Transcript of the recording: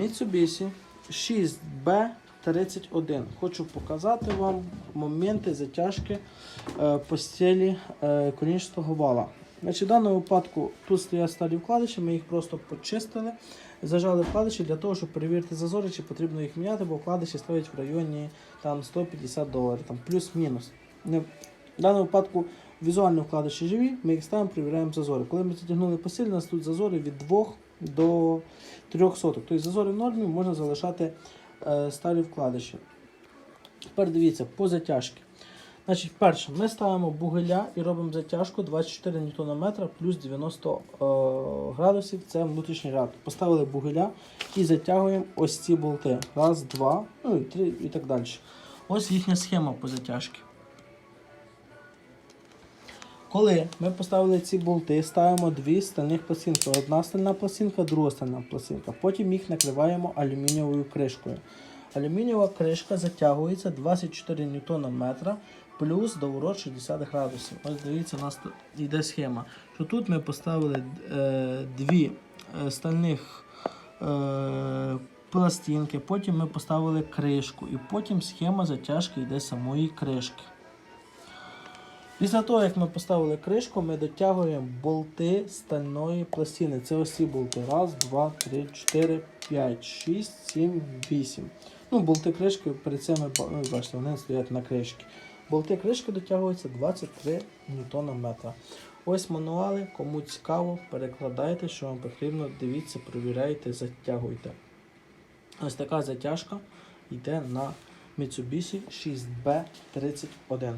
Mitsubishi 6B31. Хочу показати вам моменти затяжки е, постелі е, конічного вала. Значить, в даному випадку тут стоять старі вкладиші, ми їх просто почистили, зажали вкладиші для того, щоб перевірити зазори, чи потрібно їх міняти, бо вкладиші стоять в районі там, 150 доларів, там, плюс-мінус. В даному випадку візуально вкладиші живі, ми їх ставимо, перевіряємо зазори. Коли ми затягнули посиль, у нас тут зазори від 2 до 3 соток. Тобто зазори в нормі можна залишати е, старі вкладиші. Тепер дивіться, по затяжки. Значить, перше, ми ставимо бугеля і робимо затяжку 24 Нм плюс 90 е, градусів. Це внутрішній ряд. Поставили бугеля і затягуємо ось ці болти. Раз, два, ну і три і так далі. Ось їхня схема по затяжці. Коли ми поставили ці болти, ставимо дві стальних пластинки. Одна стальна пластинка, друга стальна пластинка. Потім їх накриваємо алюмінієвою кришкою. Алюмінієва кришка затягується 24 Нм плюс доворот 60 градусів. Ось дивіться, у нас йде схема. Що тут ми поставили е, дві е, стальних е, пластинки, потім ми поставили кришку, і потім схема затяжки йде самої кришки. Після того, як ми поставили кришку, ми дотягуємо болти стальної пластини. Це ось ці болти. Раз, два, три, чотири, п'ять, шість, сім, вісім. Ну, болти кришки перед цими ба- ну, бачите, вони стоять на кришці. Болти кришки дотягуються 23 ньютона метра. Ось мануали, кому цікаво, перекладайте, що вам потрібно. Дивіться, перевіряйте, затягуйте. Ось така затяжка йде на Mitsubishi 6B31.